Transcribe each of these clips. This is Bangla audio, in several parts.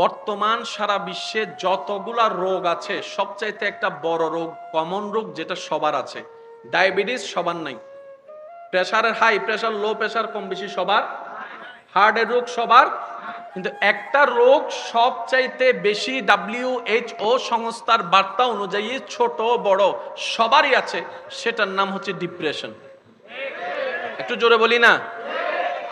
বর্তমান সারা বিশ্বে যতগুলা রোগ আছে, সবচাইতে একটা বড় রোগ কমন রোগ যেটা সবার আছে ডায়াবেটিস সবার নাই। প্রেশারের হাই প্রেশার লো প্রেশার কম বেশি সবার হার্টের রোগ সবার, কিন্তু একটা রোগ সবচাইতে বেশি ডাব্লিউ এইচ ও সংস্থার বার্তা অনুযায়ী ছোট, বড় সবারই আছে, সেটার নাম হচ্ছে ডিপ্রেশন একটু জোরে বলি না?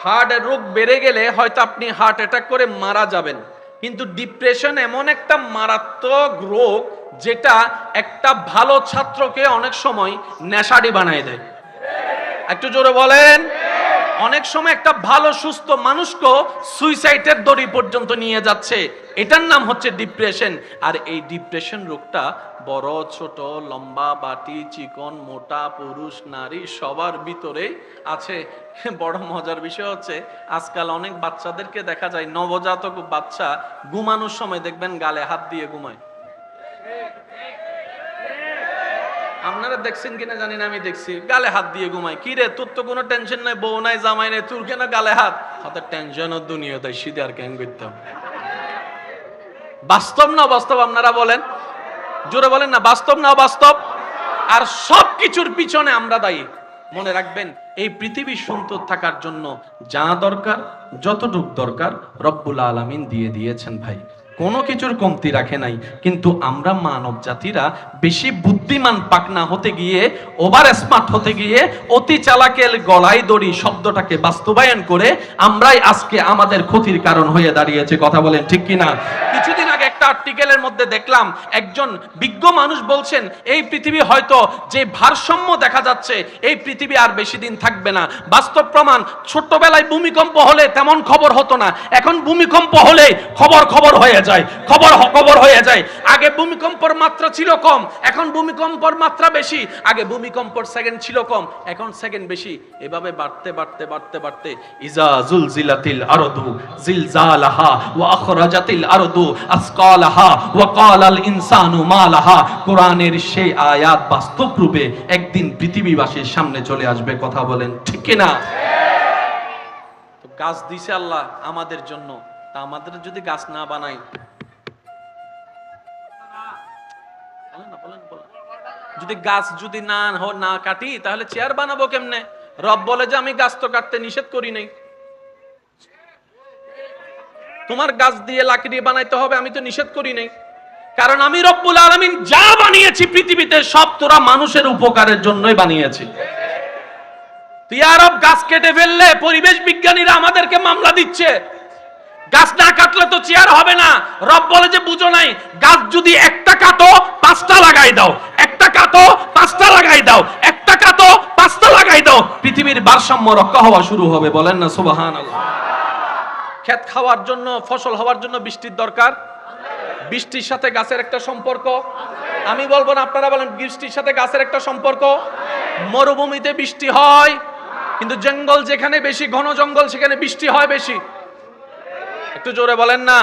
হার্টের রোগ বেড়ে গেলে হয়তো আপনি হার্ট অ্যাটাক করে মারা যাবেন। কিন্তু ডিপ্রেশন এমন একটা মারাত্মক রোগ যেটা একটা ভালো ছাত্রকে অনেক সময় নেশাডি বানায় দেয়। একটু জোরে বলেন। অনেক সময় একটা ভালো, সুস্থ মানুষকে সুইসাইডের দড়ি পর্যন্ত নিয়ে যাচ্ছে। এটার নাম হচ্ছে ডিপ্রেশন আর এই ডিপ্রেশন রোগটা বড়, ছোট, লম্বা, বাটি, চিকন, মোটা, পুরুষ, নারী সবার ভিতরে আছে। বড় মজার বিষয় হচ্ছে, আজকাল অনেক বাচ্চাদেরকে দেখা যায়, নবজাতক বাচ্চা ঘুমানোর সময় দেখবেন গালে হাত দিয়ে ঘুমায়। আপনারা দেখছেন কিনা জানি না, আমি দেখছি। গালে হাত দিয়ে ঘুমাই কি রে, তোর তো কোনো টেনশন নাই, বউ নাই, জামাই নাই, তোর কেন গালে হাত? হাতের টেনশন ও দুনিয়া তাই শীতে আর কেন করতাম বাস্তব না বাস্তব আপনারা বলেন? জোরে বলেন না, বাস্তব না বাস্তব আর সব কিছুর পিছনে আমরা দায়ী। মনে রাখবেন, এই পৃথিবী সুন্দর থাকার জন্য যা দরকার, যতটুক দরকার, রব্বুল আলামিন দিয়ে দিয়েছেন ভাই। কোনো কিছুর কমতি রাখে নাই। কিন্তু আমরা মানব জাতিরা বেশি বুদ্ধিমান পাকনা হতে গিয়ে ওভার স্মার্ট হতে গিয়ে, অতি চালাকের গলায় দড়ি শব্দটাকে বাস্তবায়ন করে আমরাই আজকে আমাদের ক্ষতির কারণ হয়ে দাঁড়িয়েছে। কথা বলেন ঠিক কিনা? কিছুদিন আগে একটা আর্টিকেলের মধ্যে দেখলাম একজন বিজ্ঞ মানুষ বলছেন, এই পৃথিবী হয়তো যে ভারসাম্য দেখা যাচ্ছে, এই পৃথিবী আর বেশি দিন থাকবে না। বাস্তব প্রমাণ, ছোট্টবেলায় ভূমিকম্প হলে তেমন খবর হতো না। এখন ভূমিকম্প হলে খবর খবর হয়ে যায়, খবর খবর হয়ে যায়। আগে ভূমিকম্পর মাত্রা ছিল কম, এখন ভূমিকম্পর মাত্রা বেশি। আগে ভূমিকম্পর সেকেন্ড ছিল কম, এখন সেকেন্ড বেশি। এভাবে বাড়তে বাড়তে বাড়তে বাড়তে ইজা জুলজিলাতিল আরদু জিলজালাহা ওয়া আখরাজাতিল আরদু আসকালাহা ওয়া ক্বালাল ইনসানু মা লাহা কোরআনের সেই আয়াত বাস্তব রূপে একদিন পৃথিবীবাসীর সামনে চলে আসবে, কথা বলেন ঠিক গাছ দিছে আল্লাহ আমাদের জন্য। তা আমাদের যদি গাছ না বানাই। যদি গাছ যদি না না কাটি, তাহলে চেয়ার বানাবো কেমনে? রব বলে যে আমি গাছ তো কাটতে নিষেধ করি নাই। তোমার গাছ দিয়ে লাকড়ি বানাইতে হবে, আমি তো নিষেধ করি নাই। কারণ আমি রব্বুল আলামিন যা বানিয়েছি পৃথিবীতে, সব তোরা মানুষের উপকারের জন্যই বানিয়েছি। তুই আরব গাছ কেটে ফেললে, পরিবেশ বিজ্ঞানীরা আমাদেরকে মামলা দিচ্ছে। গাছ না কাটলে তো চেয়ার হবে না। রব বলে যে, বুঝো নাই, গাছ যদি একটা কাটো, পাঁচটা লাগাই দাও। একটা কাটো, পাঁচটা লাগাই দাও। একটা কাটো, পাঁচটা লাগাই দাও। পৃথিবীর ভারসাম্য রক্ষা হওয়া শুরু হবে, বলেন না সুবাহান ক্ষেত খাওয়ার জন্য, ফসল হওয়ার জন্য বৃষ্টির দরকার। বৃষ্টির সাথে গাছের একটা সম্পর্ক? আমি বলব না, আপনারা বলেন, বৃষ্টির সাথে গাছের একটা সম্পর্ক? মরুভূমিতে বৃষ্টি হয়, কিন্তু জঙ্গল যেখানে বেশি, ঘন জঙ্গল সেখানে বৃষ্টি হয় বেশি। একটু জোরে বলেন না।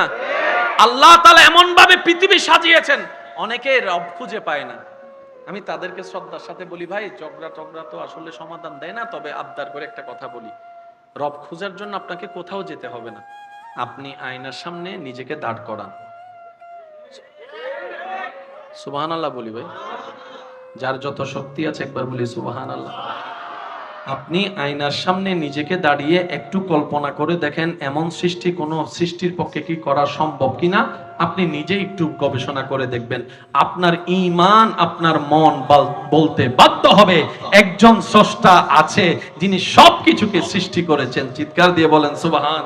আল্লাহ তালা এমন ভাবে পৃথিবী সাজিয়েছেন, অনেকে রব খুঁজে পায় না। আমি তাদেরকে শ্রদ্ধার সাথে বলি, ভাই, ঝগড়া টগড়া তো আসলে সমাধান দেয় না, তবে আবদার করে একটা কথা বলি। রব খোঁজার জন্য আপনাকে কোথাও যেতে হবে না। আপনি আয়নার সামনে নিজেকে দাঁড় করান। সুবাহান আল্লাহ বলি ভাই। যার যত শক্তি আছে একবার বলি সুবাহান আল্লাহ আপনি আয়নার সামনে নিজেকে দাঁড়িয়ে একটু কল্পনা করে দেখেন, এমন সৃষ্টি কোনো সৃষ্টির পক্ষে কি করা সম্ভব কিনা? আপনি নিজে একটু গবেষণা করে দেখবেন। আপনার ঈমান আপনার মন বলতে বাধ্য হবে। একজন স্রষ্টা আছে, যিনি সবকিছুকে সৃষ্টি করেছেন। চিৎকার দিয়ে বলেন, সুবাহান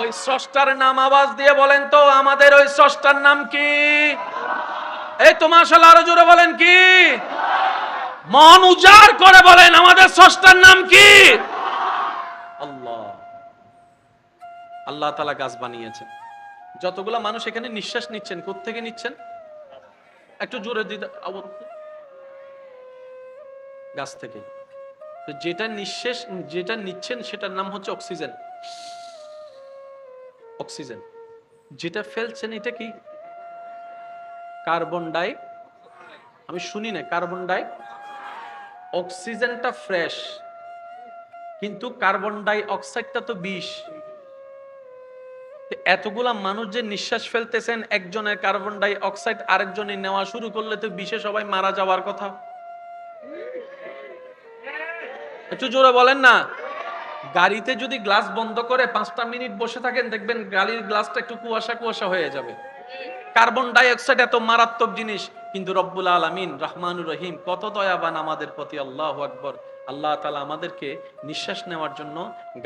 ওই স্রষ্টার নাম আওয়াজ দিয়ে বলেন তো, আমাদের ওই স্রষ্টার নাম কি? এই তো মাশাআল্লাহ আরও জোরে বলেন কি? মন উজাড় করে বলেন, আমাদের স্রষ্টার নাম কি? আল্লাহ। আল্লাহ তালা গাছ বানিয়েছেন। যতগুলা মানুষ এখানে নিঃশ্বাস নিচ্ছেন, কোত্থেকে নিচ্ছেন? একটু জোরে দিতে গাছ থেকে। তো যেটা নিঃশ্বাস, যেটা নিচ্ছেন, সেটার নাম হচ্ছে অক্সিজেন। অক্সিজেন। যেটা ফেলছেন, এটা কি? কার্বন ডাই আমি শুনি না কার্বন ডাই অক্সিজেনটা ফ্রেশ কিন্তু কার্বন ডাই অক্সাইডটা তো বিষ। এতগুলা মানুষ যে নিঃশ্বাস ফেলতেছেন, একজনের কার্বন ডাই অক্সাইড আরেকজনের নেওয়া শুরু করলে তো বিশে সবাই মারা যাওয়ার কথা। একটু জোরে বলেন না। গাড়িতে যদি গ্লাস বন্ধ করে পাঁচটা মিনিট বসে থাকেন, দেখবেন গাড়ির গ্লাসটা একটু কুয়াশা কুয়াশা হয়ে যাবে। কার্বন ডাইঅক্সাইড এত মারাত্মক জিনিস। কিন্তু রব্বুল আলমিন রহমানুর রহিম কত দয়াবান আমাদের প্রতি, আল্লাহ আকবর। আল্লাহ তালা আমাদেরকে নিঃশ্বাস নেওয়ার জন্য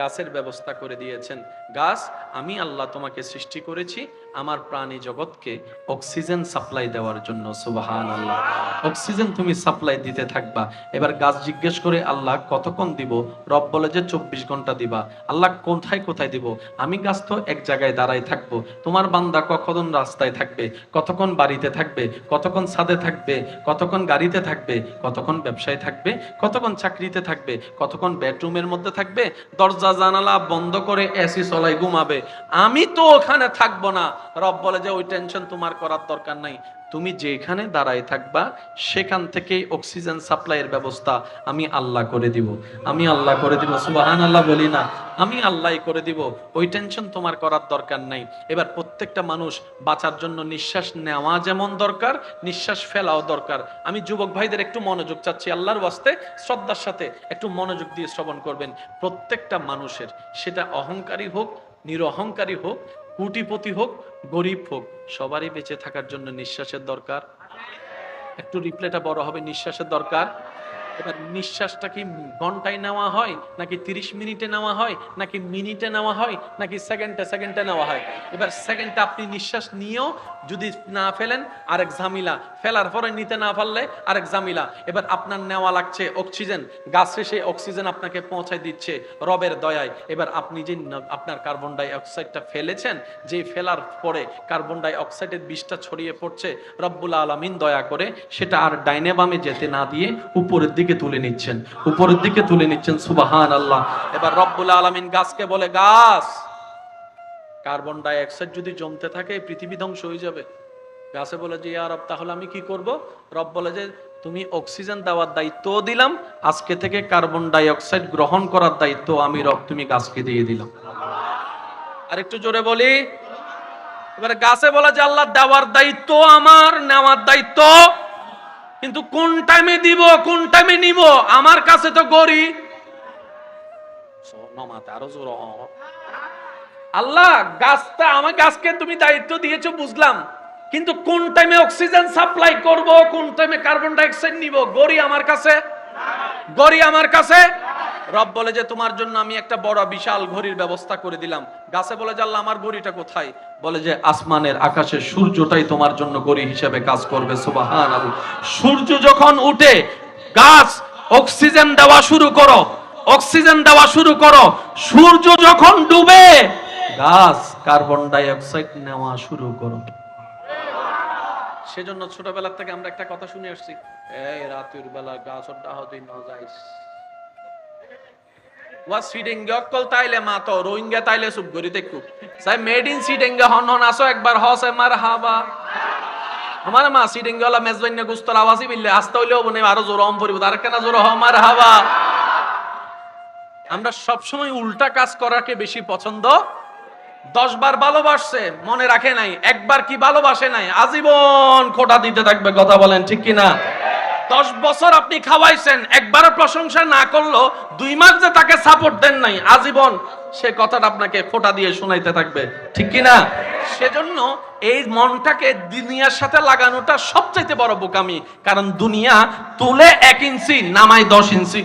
গাছের ব্যবস্থা করে দিয়েছেন। গাছ, আমি আল্লাহ তোমাকে সৃষ্টি করেছি আমার প্রাণী জগৎকে অক্সিজেন সাপ্লাই দেওয়ার জন্য সুবাহান আল্লাহ অক্সিজেন তুমি সাপ্লাই দিতে থাকবা। এবার গাছ জিজ্ঞেস করে, আল্লাহ, কতক্ষণ দিব? রব বলে যে, চব্বিশ ঘণ্টা দিবা। আল্লাহ, কোথায় কোথায় দিব? আমি গাছ তো এক জায়গায় দাঁড়াই থাকব। তোমার বান্দা কখন রাস্তায় থাকবে? কতক্ষণ বাড়িতে থাকবে? কতক্ষণ ছাদে থাকবে? কতক্ষণ গাড়িতে থাকবে? কতক্ষণ ব্যবসায় থাকবে? কতক্ষণ চাকরিতে থাকবে? কতক্ষণ বেডরুমের মধ্যে থাকবে? দরজা জানালা বন্ধ করে এসি চলাই ঘুমাবে। আমি তো ওখানে থাকব না। রব বলে যে, ওই টেনশন তোমার করার দরকার নাই। তুমি যেখানে দাঁড়ায় থাকবা, সেখান থেকে অক্সিজেন সাপ্লাইয়ের ব্যবস্থা আমি আল্লাহ করে দিব। আমি আল্লাহ করে দিব সুবাহান আল্লাহ বলি না। আমি আল্লাহ করে দিব। ওই টেনশন তোমার করার দরকার নাই। এবার প্রত্যেকটা মানুষ বাঁচার জন্য নিঃশ্বাস নেওয়া যেমন দরকার, নিঃশ্বাস ফেলাও দরকার। আমি যুবক ভাইদের একটু মনোযোগ চাচ্ছি, আল্লাহর ওয়াস্তে, শ্রদ্ধার সাথে একটু মনোযোগ দিয়ে শ্রবণ করবেন। প্রত্যেকটা মানুষের, সেটা অহংকারী হোক, নিরহংকারী হোক কুটিপতি হোক, গরিব হোক, সবারই বেঁচে থাকার জন্য নিঃশ্বাসের দরকার। একটু রিপ্লেটা বড় হবে, নিঃশ্বাসের দরকার। এবার নিঃশ্বাসটা কি ঘন্টায় নেওয়া হয়, নাকি তিরিশ মিনিটে নেওয়া হয়, নাকি মিনিটে নেওয়া হয়, নাকি সেকেন্ডে সেকেন্ডে নেওয়া হয়? এবার সেকেন্ডে আপনি নিঃশ্বাস নিয়েও যদি না ফেলেন, আরেক ঝামিলা। ফেলার পরে নিতে না পারলে আরেক ঝামিলা। এবার আপনার নেওয়া লাগছে অক্সিজেন। গাছে সেই অক্সিজেন আপনাকে পৌঁছায় দিচ্ছে রবের দয়ায়। এবার আপনি যে আপনার কার্বন ডাই অক্সাইডটা ফেলেছেন, যে ফেলার পরে কার্বন ডাই অক্সাইডের বিষটা ছড়িয়ে পড়ছে, রব্বুল আলমিন দয়া করে সেটা আর ডাইনে বামে যেতে না দিয়ে উপরের দিকে তুলে নিচ্ছেন, উপরের দিকে তুলে নিচ্ছেন সুবাহান আল্লাহ এবার রব্বুল আলমিন গাছকে বলে, গাছ, কার্বন ডাই অক্সাইড যদি জমতে থাকে পৃথিবী ধ্বংস হয়ে যাবে। গাছে বলে যে, ইয়া তাহলে আমি কি করব? রব বলে যে, তুমি অক্সিজেন দেওয়ার দায়িত্ব দিলাম, আজকে থেকে কার্বন ডাই অক্সাইড গ্রহণ করার দায়িত্ব আমি রব, তুমি গাছকে দিয়ে দিলাম। আর একটু জোরে বলি। এবারে গাছে বলে যে, আল্লাহ দেওয়ার দায়িত্ব আমার, নেওয়ার দায়িত্ব কিন্তু কোন টাইমে দিব, কোন টাইমে নিব? আমার কাছে তো গরি। আল্লাহ, গাছটা আমার গাছকে তুমি দায়িত্ব দিয়েছ, বুঝলাম। কিন্তু কোন টাইমে অক্সিজেন সাপ্লাই করব, কোন টাইমে কার্বন ডাইঅক্সাইড নিব? গড়ি আমার কাছে? গড়ি আমার কাছে? রব বলে যে, তোমার জন্য আমি একটা বড় বিশাল ঘড়ির ব্যবস্থা করে দিলাম। গাছে বলে যে, আল্লাহ, আমার ঘড়িটা কোথায়? বলে যে, আসমানের আকাশের সূর্যটাই তোমার জন্য ঘড়ি হিসেবে কাজ করবে সুবাহান সূর্য যখন উঠে, গাছ, অক্সিজেন দেওয়া শুরু করো, অক্সিজেন দেওয়া শুরু করো, সূর্য যখন ডুবে, গাছ কার্বন ডাই অক্সাইড নেওয়া শুরু করো। সেজন্য ছোটবেলা থেকে আমরা একটা কথা শুনে আসছি। এই রাতের বেলা গাছ ওটা হতে না যাইস ওয়া অকল তাইলে মা তো, রোহিঙ্গা তাইলে গরি দেখু সাই মেড ইন হন হন আসো একবার, হসে মার হাবা আমার মা ওলা আওয়াজই বিললে, আসতে হইলেও বনে আরও জোর তার কেন জোর হমার হাবা আমরা সবসময় উল্টা কাজ করাকে বেশি পছন্দ দশ বার ভালোবাসছে, মনে রাখে নাই, একবার কি ভালোবাসে নাই, আজীবন খোটা দিতে থাকবে, কথা বলেন, ঠিক কি না দশ বছর আপনি খাওয়াইছেন, একবারও প্রশংসা না করল, দুই মাস যে তাকে সাপোর্ট দেন নাই, আজীবন সে কথাটা আপনাকে খোটা দিয়ে শোনাইতে থাকবে। ঠিক কি না সেজন্য এই মনটাকে দুনিয়ার সাথে লাগানোটা সবচাইতে বড় বোকামি, কারণ দুনিয়া তুলে এক ইঞ্চি, নামায় দশ ইঞ্চি।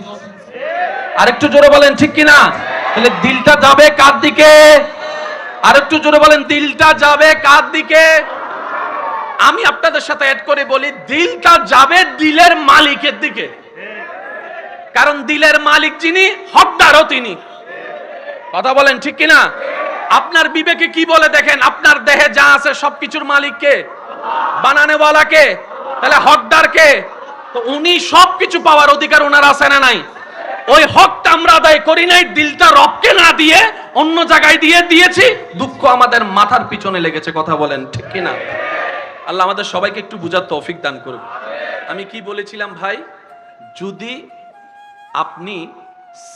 আরেকটু জোরে বলেন, ঠিক কিনা? তাহলে দিলটা যাবে কার দিকে? আরেকটু জোরে বলেন, দিলটা যাবে কার দিকে? আমি আপনাদের সাথে অ্যাড করে বলি, দিলটা যাবে দিলের মালিকের দিকে। কারণ দিলের মালিক যিনি, হকদারও তিনি। কথা বলেন ঠিক কিনা? আপনার বিবেকে কি বলে দেখেন? আপনার দেহে যা আছে সবকিছুর মালিককে বানানেওয়ালাকে তাহলে হকদারকে তো উনি সবকিছু পাওয়ার অধিকার ওনার আছে না নাই? ওই হকটা আমরা আদায় করি নাই, দিলটা রবকে না দিয়ে অন্য জায়গায় দিয়ে দিয়েছি, দুঃখ আমাদের মাথার পিছনে লেগেছে, কথা বলেন ঠিক কিনা? আল্লাহ আমাদের সবাইকে একটু বুঝার তৌফিক দান করুন আমি কি বলেছিলাম ভাই? যদি আপনি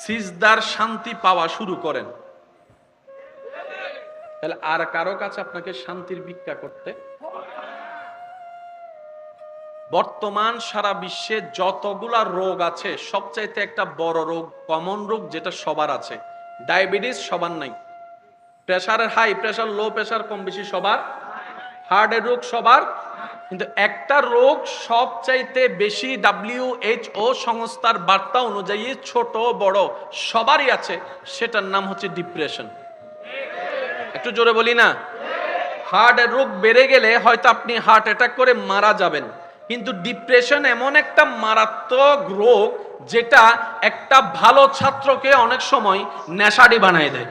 সিজদার শান্তি পাওয়া শুরু করেন, তাহলে আর কারও কাছে আপনাকে শান্তির ভিক্ষা করতে? বর্তমান সারা বিশ্বে যতগুলা রোগ আছে, সবচাইতে একটা বড় রোগ, কমন রোগ যেটা সবার আছে, ডায়াবেটিস সবার নাই। প্রেশারের হাই, প্রেশার লো, প্রেশার কম বেশি সবার হার্টের রোগ সবার, কিন্তু একটা রোগ সবচাইতে বেশি ডাব্লিউ ও সংস্থার বার্তা অনুযায়ী ছোট, বড় সবারই আছে, সেটার নাম হচ্ছে ডিপ্রেশন একটু জোরে বলি না? হার্টের রোগ বেড়ে গেলে হয়তো আপনি হার্ট অ্যাটাক করে মারা যাবেন, কিন্তু ডিপ্রেশন এমন একটা মারাত্মক রোগ যেটা একটা ভালো ছাত্রকে অনেক সময় নেশাডি বানায় দেয়।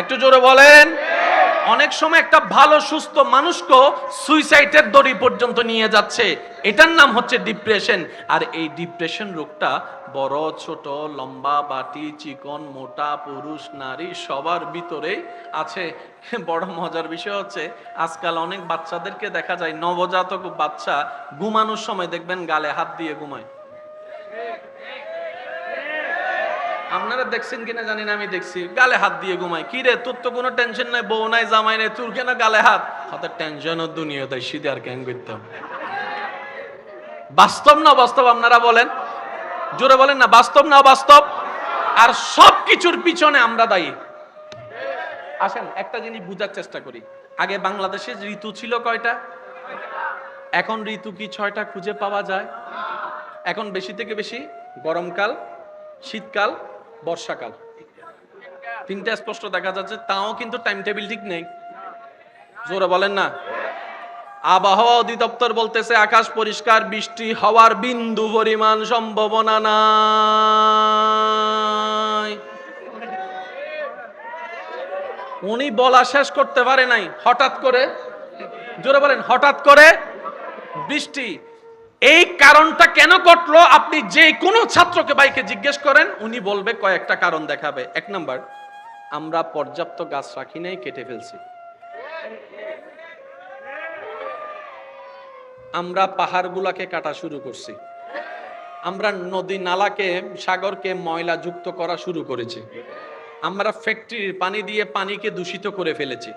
একটু জোরে বলেন? অনেক সময় একটা ভালো, সুস্থ মানুষকে সুইসাইডের দড়ি পর্যন্ত নিয়ে যাচ্ছে। এটার নাম হচ্ছে ডিপ্রেশন আর এই ডিপ্রেশন রোগটা বড়, ছোট, লম্বা, বাটি, চিকন, মোটা, পুরুষ, নারী সবার ভিতরেই আছে। বড় মজার বিষয় হচ্ছে, আজকাল অনেক বাচ্চাদেরকে দেখা যায়, নবজাতক বাচ্চা ঘুমানোর সময় দেখবেন গালে হাত দিয়ে ঘুমায়। আপনারা দেখছেন কিনা জানি না, আমি দেখছি। গালে হাত দিয়ে ঘুমাই কি রে, তোর তো কোনো টেনশন নাই, বউ নাই, জামাই নাই, তোর কেন গালে হাত? হাতের টেনশন দুনিয়া, তাই শীতে আর কেন করতাম। বাস্তব না বাস্তব আপনারা বলেন? জোরে বলেন না, বাস্তব না বাস্তব আর সব কিছুর পিছনে আমরা দায়ী। আসেন, একটা জিনিস বুঝার চেষ্টা করি। আগে বাংলাদেশে ঋতু ছিল কয়টা? এখন ঋতু কি ছয়টা খুঁজে পাওয়া যায়? এখন বেশি থেকে বেশি? গরমকাল, শীতকাল বর্ষাকাল। তিনটা স্পষ্ট দেখা যাচ্ছে, তাও কিন্তু টাইম টেবিল ঠিক নেই। জোরে বলেন না। আবহাওয়া অধিদপ্তর বলতেছে, আকাশ পরিষ্কার, বৃষ্টি হওয়ার বিন্দু পরিমাণ সম্ভাবনা নাই। উনি বলা শেষ করতে পারে নাই, হঠাৎ করে, জোরে বলেন, হঠাৎ করে বৃষ্টি। এই কারণটা কেন ঘটলো? আপনি যে কোনো ছাত্রকে বাইকে জিজ্ঞেস করেন, উনি বলবে, কয়েকটা কারণ দেখাবে। এক নাম্বার, আমরা পর্যাপ্ত গাছ রাখি নাই, কেটে ফেলছি। আমরা পাহাড়গুলাকে কাটা শুরু করছি। আমরা নদী নালাকে, সাগরকে ময়লা যুক্ত করা শুরু করেছি। আমরা ফ্যাক্টরির পানি দিয়ে পানিকে দূষিত করে ফেলেছি।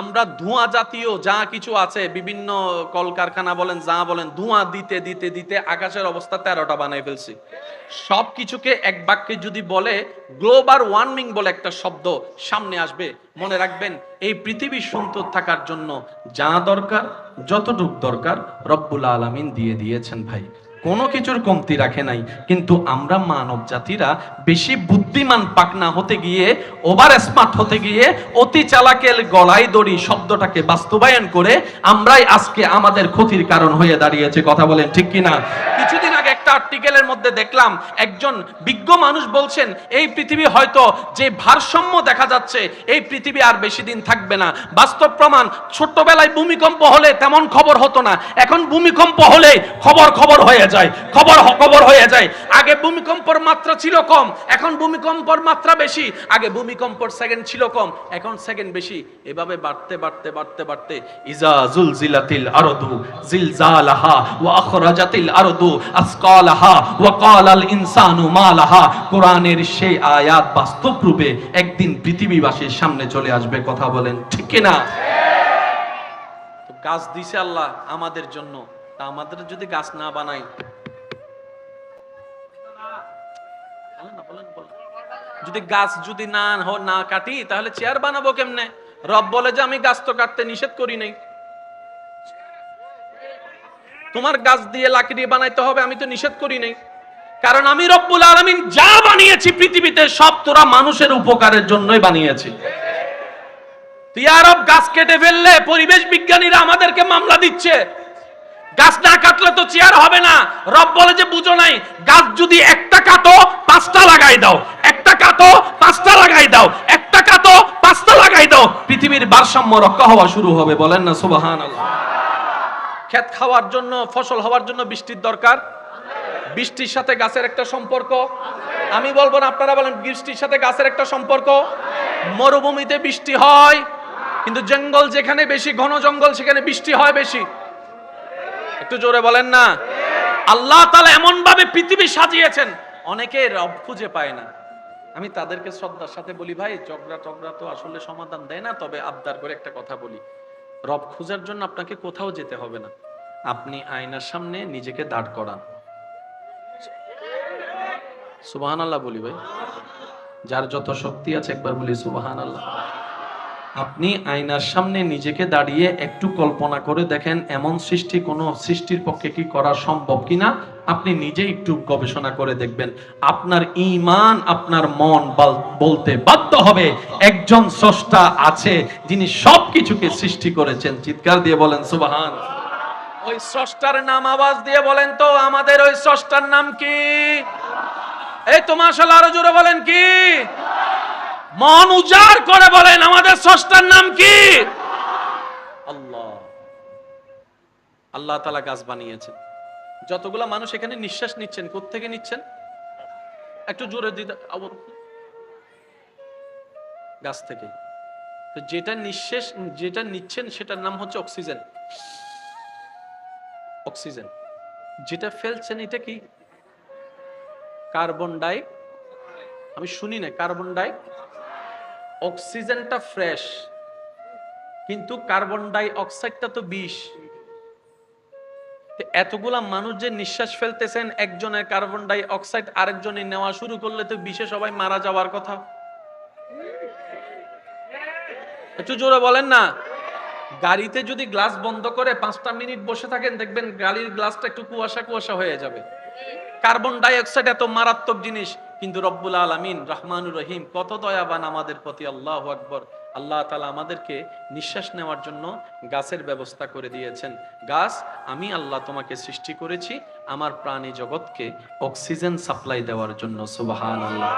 আমরা ধোঁয়া জাতীয় যা কিছু আছে, বিভিন্ন কলকারখানা বলেন, যা বলেন, ধোঁয়া দিতে দিতে দিতে আকাশের অবস্থা তেরোটা বানাই ফেলছি। সব কিছুকে এক বাক্যে যদি বলে, গ্লোবাল ওয়ার্মিং বলে একটা শব্দ সামনে আসবে। মনে রাখবেন, এই পৃথিবী সুন্দর থাকার জন্য যা দরকার, যতটুক দরকার রব্বুল আলামিন দিয়ে দিয়েছেন ভাই। কোনো কিছুর কমতি রাখে নাই। কিন্তু আমরা মানব জাতিরা বেশি বুদ্ধিমান পাকনা হতে গিয়ে, ওভার স্মার্ট হতে গিয়ে, অতি চালাকের গলায় দড়ি শব্দটাকে বাস্তবায়ন করে আমরাই আজকে আমাদের ক্ষতির কারণ হয়ে দাঁড়িয়েছে। কথা বলেন ঠিক কিনা? একটা আর্টিকেলের মধ্যে দেখলাম, একজন বিজ্ঞ মানুষ বলছেন, এই পৃথিবী হয়তো যে ভারসাম্য দেখা যাচ্ছে, এই পৃথিবী আর বেশি দিন থাকবে না। বাস্তব প্রমাণ, ছোট্টবেলায় ভূমিকম্প হলে তেমন খবর হতো না। এখন ভূমিকম্প হলে খবর খবর হয়ে যায়, খবর খবর হয়ে যায়। আগে ভূমিকম্পর মাত্রা ছিল কম, এখন ভূমিকম্পর মাত্রা বেশি। আগে ভূমিকম্পর সেকেন্ড ছিল কম, এখন সেকেন্ড বেশি। এভাবে বাড়তে বাড়তে বাড়তে বাড়তে ইজা জুলজিলাতিল আরদু, জিলজালাহা ওয়া আখরাজাতিল আরদু আসকালাহা ওয়া ক্বালাল ইনসানু মা লাহা কোরআনের সেই আয়াত বাস্তব রূপে একদিন পৃথিবীবাসীর সামনে চলে আসবে, কথা বলেন ঠিক কি না গাছ দিছে আল্লাহ আমাদের জন্য, তা আমাদের যদি গাছ না বানাই। যদি গাছ যদি না না কাটি, তাহলে চেয়ার বানাবো কেমনে? রব বলে যে আমি গাছ তো কাটতে নিষেধ করি নাই। তোমার গাছ দিয়ে লাকড়ি বানাইতে হবে, আমি তো নিষেধ করি নাই। কারণ আমি রব্বুল আলামিন যা বানিয়েছি পৃথিবীতে, সব তোরা মানুষের উপকারের জন্যই বানিয়েছি। তুই আরব গাছ কেটে ফেললে পরিবেশ বিজ্ঞানীরা আমাদেরকে মামলা দিচ্ছে। গাছ না কাটলে তো চেয়ার হবে না। রব বলে যে, বুঝো নাই, গাছ যদি একটা কাটো, পাঁচটা লাগাই দাও। একটা কাটো, পাঁচটা লাগাই দাও। একটা কাটো, পাঁচটা লাগাই দাও। পৃথিবীর ভারসাম্য রক্ষা হওয়া শুরু হবে, বলেন না সুবাহান ক্ষেত খাওয়ার জন্য, ফসল হওয়ার জন্য বৃষ্টির দরকার? বৃষ্টির সাথে গাছের একটা সম্পর্ক? আমি বলব না, আপনারা বলেন, বৃষ্টির সাথে গাছের একটা সম্পর্ক? মরুভূমিতে বৃষ্টি হয়, কিন্তু জঙ্গল যেখানে বেশি, ঘন জঙ্গল, সেখানে বৃষ্টি হয় বেশি। একটু জোরে বলেন না। আল্লাহ তাআলা এমন ভাবে পৃথিবী সাজিয়েছেন, অনেকে রব খুঁজে পায় না। আমি তাদেরকে শ্রদ্ধার সাথে বলি, ভাই, ঝগড়া টগড়া তো আসলে সমাধান দেয় না, তবে আবদার করে একটা কথা বলি। রব খোঁজার জন্য আপনাকে কোথাও যেতে হবে না। আপনি আয়নার সামনে নিজেকে দাঁড় করান। সুবাহান আল্লাহ বলি ভাই। যার যত শক্তি আছে একবার বলি সুবাহান আল্লাহ আপনি আয়নার সামনে নিজেকে দাঁড়িয়ে একটু কল্পনা করে দেখেন, এমন সৃষ্টি কোনো সৃষ্টির পক্ষে কি করা সম্ভব কিনা? আপনি নিজে একটু গবেষণা করে দেখবেন, আপনার ইমান, আপনার মন বলতে বাধ্য হবে। একজন স্রষ্টা আছে, যিনি সবকিছুকে সৃষ্টি করেছেন। চিৎকার দিয়ে বলেন, সুবাহান। ওই স্রষ্টার নাম আওয়াজ দিয়ে বলেন তো, আমাদের ওই স্রষ্টার নাম কি? এই তো মাশাআল্লাহ, আরও জোরে বলেন কি? মন উজাড় করে বলেন, আমাদের স্রষ্টার নাম কি? আল্লাহ। আল্লাহ তালা গাছ বানিয়েছেন। যতগুলা মানুষ এখানে নিঃশ্বাস নিচ্ছেন, কোত্থেকে নিচ্ছেন? একটু জোরে দিতে গাছ থেকে। তো যেটা নিঃশ্বাস, যেটা নিচ্ছেন সেটার নাম হচ্ছে অক্সিজেন। অক্সিজেন। যেটা ফেলছেন এটা কি? কার্বন ডাই আমি শুনি না, কার্বন ডাই অক্সিজেনটা ফ্রেশ, কিন্তু কার্বন ডাই অক্সাইডটা তো বিষ। এতগুলা মানুষ যে নিঃশ্বাস ফেলতেছেন, একজনের কার্বন ডাই অক্সাইড আরেকজনে নেওয়া শুরু করলে তো বিষে সবাই মারা যাওয়ার কথা। একটু জোরে বলেন না। গাড়িতে যদি গ্লাস বন্ধ করে পাঁচটা মিনিট বসে থাকেন, দেখবেন গাড়ির গ্লাসটা একটু কুয়াশা কুয়াশা হয়ে যাবে। কার্বন ডাই অক্সাইড এত মারাত্মক জিনিস, কিন্তু রব্বুল আলমিন রহমানুর রহিম কত দয়াবান আমাদের প্রতি, আল্লাহ আকবর। আল্লাহ তালা আমাদেরকে নিঃশ্বাস নেওয়ার জন্য গাছের ব্যবস্থা করে দিয়েছেন। গাছ, আমি আল্লাহ তোমাকে সৃষ্টি করেছি, আমার প্রাণী জগৎকে অক্সিজেন সাপ্লাই দেওয়ার জন্য সুবাহান আল্লাহ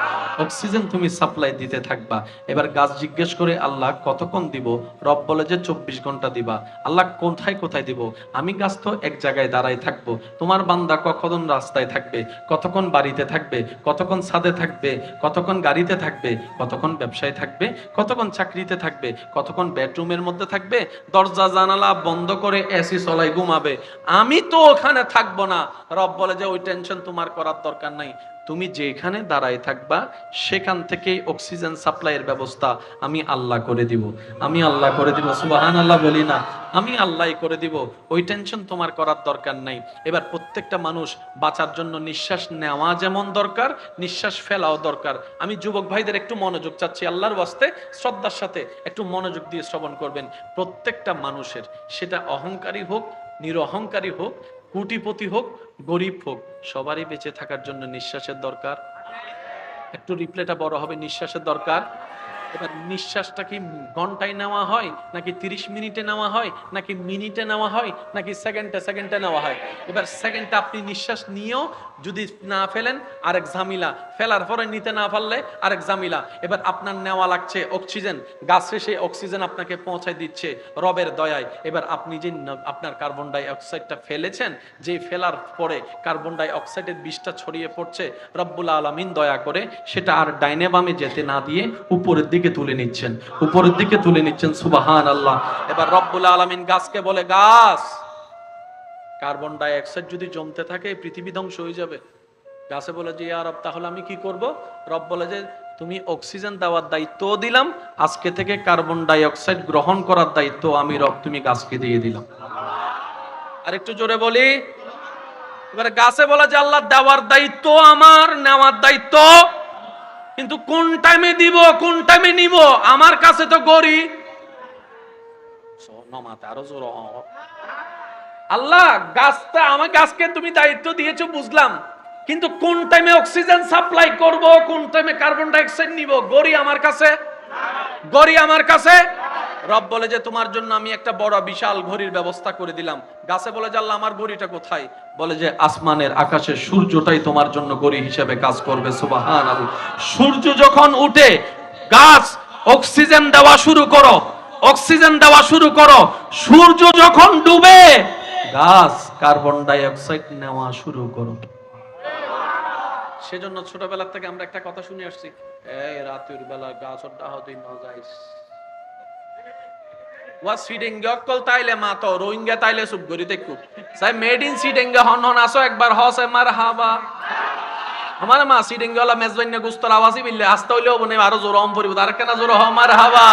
অক্সিজেন তুমি সাপ্লাই দিতে থাকবা। এবার গাছ জিজ্ঞেস করে, আল্লাহ, কতক্ষণ দিব? রব বলে যে চব্বিশ ঘণ্টা দিবা। আল্লাহ, কোথায় কোথায় দিব? আমি গাছ তো এক জায়গায় দাঁড়াই থাকব। তোমার বান্দা কখন রাস্তায় থাকবে? কতক্ষণ বাড়িতে থাকবে? কতক্ষণ ছাদে থাকবে? কতক্ষণ গাড়িতে থাকবে? কতক্ষণ ব্যবসায় থাকবে? কতক্ষণ চাকরিতে থাকবে, কতক্ষণ বেডরুমের মধ্যে থাকবে, দরজা জানালা বন্ধ করে এসি চলাই ঘুমাবে। আমি তো ওখানে থাকব না। রব বলে যে ওই টেনশন তোমার করার দরকার নাই। তুমি যেখানে দাঁড়ায় থাকবা, সেখান থেকে অক্সিজেন সাপ্লাইয়ের ব্যবস্থা আমি আল্লাহ করে দিব। আমি আল্লাহ করে দিব সুবাহান আল্লাহ বলি না। আমি আল্লাহ করে দিব, ওই টেনশন তোমার করার দরকার নাই। এবার প্রত্যেকটা মানুষ বাঁচার জন্য নিঃশ্বাস নেওয়া যেমন দরকার, নিঃশ্বাস ফেলাও দরকার। আমি যুবক ভাইদের একটু মনোযোগ চাচ্ছি, আল্লাহর বাস্তে শ্রদ্ধার সাথে একটু মনোযোগ দিয়ে শ্রবণ করবেন। প্রত্যেকটা মানুষের, সেটা অহংকারী হোক, নিরহংকারী হোক, কুটিপতি হোক, গরিব হোক, সবারই বেঁচে থাকার জন্য নিঃশ্বাসের দরকার। একটু রিপ্লেটা বড় হবে, নিঃশ্বাসের দরকার। এবার নিঃশ্বাসটা কি ঘন্টায় নেওয়া হয়, নাকি তিরিশ মিনিটে নেওয়া হয়, নাকি মিনিটে নেওয়া হয়, নাকি সেকেন্ডে সেকেন্ডে নেওয়া হয়? এবার সেকেন্ডে আপনি নিঃশ্বাস নিয়েও যদি না ফেলেন, আরেক ঝামিলা। ফেলার পরে নিতে না পারলে আরেক ঝামিলা। এবার আপনার নেওয়া লাগছে অক্সিজেন। গাছে সেই অক্সিজেন আপনাকে পৌঁছায় দিচ্ছে রবের দয়ায়। এবার আপনি যে আপনার কার্বন ডাই অক্সাইডটা ফেলেছেন, যে ফেলার পরে কার্বন ডাই অক্সাইডের বিষটা ছড়িয়ে পড়ছে, রব্বুল আলমিন দয়া করে সেটা আর ডাইনে বামে যেতে না দিয়ে উপরের দিকে তুলে নিচ্ছেন, উপরের দিকে তুলে নিচ্ছেন সুবাহান আল্লাহ এবার রব্বুল আলমিন গাছকে বলে, গাছ, কার্বন ডাই অক্সাইড যদি জমতে থাকে পৃথিবী ধ্বংস হয়ে যাবে। গাছে বলে যে, ইয়া রব, তাহলে আমি কি করব? রব বলে যে, তুমি অক্সিজেন দেওয়ার দায়িত্ব দিলাম, আজকে থেকে কার্বন ডাই অক্সাইড গ্রহণ করার দায়িত্ব আমি রব, তুমি গাছকে দিয়ে দিলাম। আর একটু জোরে বলি, এবারে গাছে বলে যে, আল্লাহ দেওয়ার দায়িত্ব আমার, নেওয়ার দায়িত্ব কিন্তু কোন টাইমে দিব, কোন টাইমে নিব? আমার কাছে তো গড়ি। আরও আল্লাহ, গাছটা আমার গাছকে তুমি দায়িত্ব দিয়েছ, বুঝলাম। কিন্তু কোন টাইমে অক্সিজেন সাপ্লাই করব, কোন টাইমে কার্বন ডাইঅক্সাইড নিব? গড়ি আমার কাছে? গড়ি আমার কাছে? রব বলে যে, তোমার জন্য আমি একটা বড় বিশাল ঘড়ির ব্যবস্থা করে দিলাম। গাছে বলে যে, আল্লাহ, আমার ঘড়িটা কোথায়? বলে যে, আসমানের আকাশে সূর্যটাই তোমার জন্য ঘড়ি হিসেবে কাজ করবে সুবাহান সূর্য যখন উঠে, গাছ, অক্সিজেন দেওয়া শুরু করো, অক্সিজেন দেওয়া শুরু করো, সূর্য যখন ডুবে, গাছ কার্বন ডাই অক্সাইড নেওয়া শুরু করো। সেজন্য ছোটবেলা থেকে আমরা একটা কথা শুনে আসছি। এই রাতের বেলা গাছ ডাহ তুই ন যাইস। ওয়া সিডেঙ্গে অকল তাইলে মা তো, রোহিঙ্গা তাইলে সুপ গরি দেখু সাই মেড ইন সিডেঙ্গে, হন হন আসো একবার, হস মার হাবা আমার মা সিডিংওয়ালা মেজবাইন্না গুস্তর আওয়াজই বিললে, আস্তা হইলেও বনে আরও জোর হম পরিব, তার কেনা জোর হমার হাবা